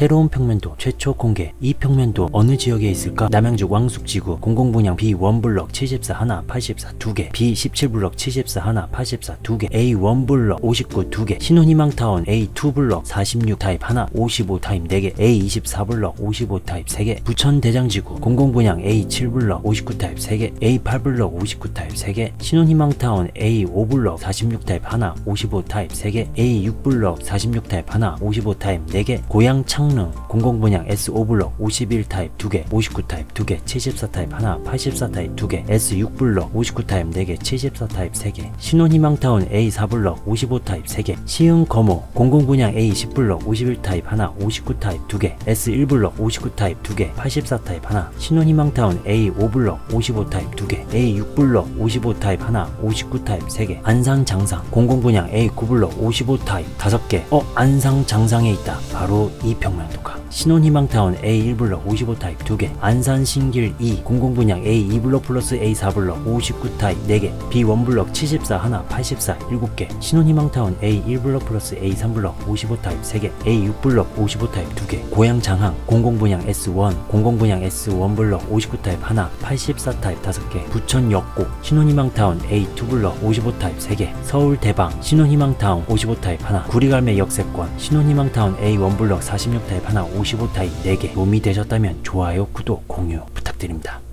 새로운 평면도 최초 공개 이 평면도 어느 지역에 있을까? 남양주 왕숙지구 공공분양 B1 블럭 74 하나 84 2개 B17 블럭 74 하나 84 2개 A1 블럭 59 2개 신혼희망타운 A2 블럭 46 타입 하나 55 타입 4개 A24 블럭 55 타입 3개 부천 대장지구 공공분양 A7 블럭 59 타입 3개 A8 블럭 59 타입 3개 신혼희망타운 A5 블럭 46 타입 하나 55 타입 3개 A6 블럭 46 타입 하나 55 타입 4개 고양 창릉 공공분양 S5블럭 51 타입 2개 59 타입 2개 74 타입 하나 84 타입 2개 S6블럭 59 타입 4개 74 타입 3개 신혼희망타운 A4블럭 55 타입 3개 시흥거모 공공분양 A10블럭 51 타입 하나 59 타입 2개 S1블럭 59 타입 2개 84 타입 하나 신혼희망타운 A5블럭 55 타입 2개 A6블럭 55 타입 하나 59 타입 3개 안상장상 공공분양 A9블럭 55 타입 5개. 어 안상장상에 있다. 바로 이 평면 도가 신혼희망타운 A1블럭 55 타입 2개 안산신길 2 공공분양 A2블럭 플러스 A4블럭 59 타입 4개 B1블럭 74 하나 84 7개 신혼희망타운 A1블럭 플러스 A3블럭 55 타입 3개 A6블럭 55 타입 2개 고양장항 공공분양 S1 공공분양 S1블럭 59 타입 하나 84 타입 5개 부천역고 신혼희망타운 A2블럭 55 타입 3개 서울대방 신혼희망타운 55 타입 하나 구리갈매 역세권 신혼희망타운 A1블럭 46 타입 하나 55 타입 4개 도움이 되셨다면 좋아요 구독 공유 부탁드립니다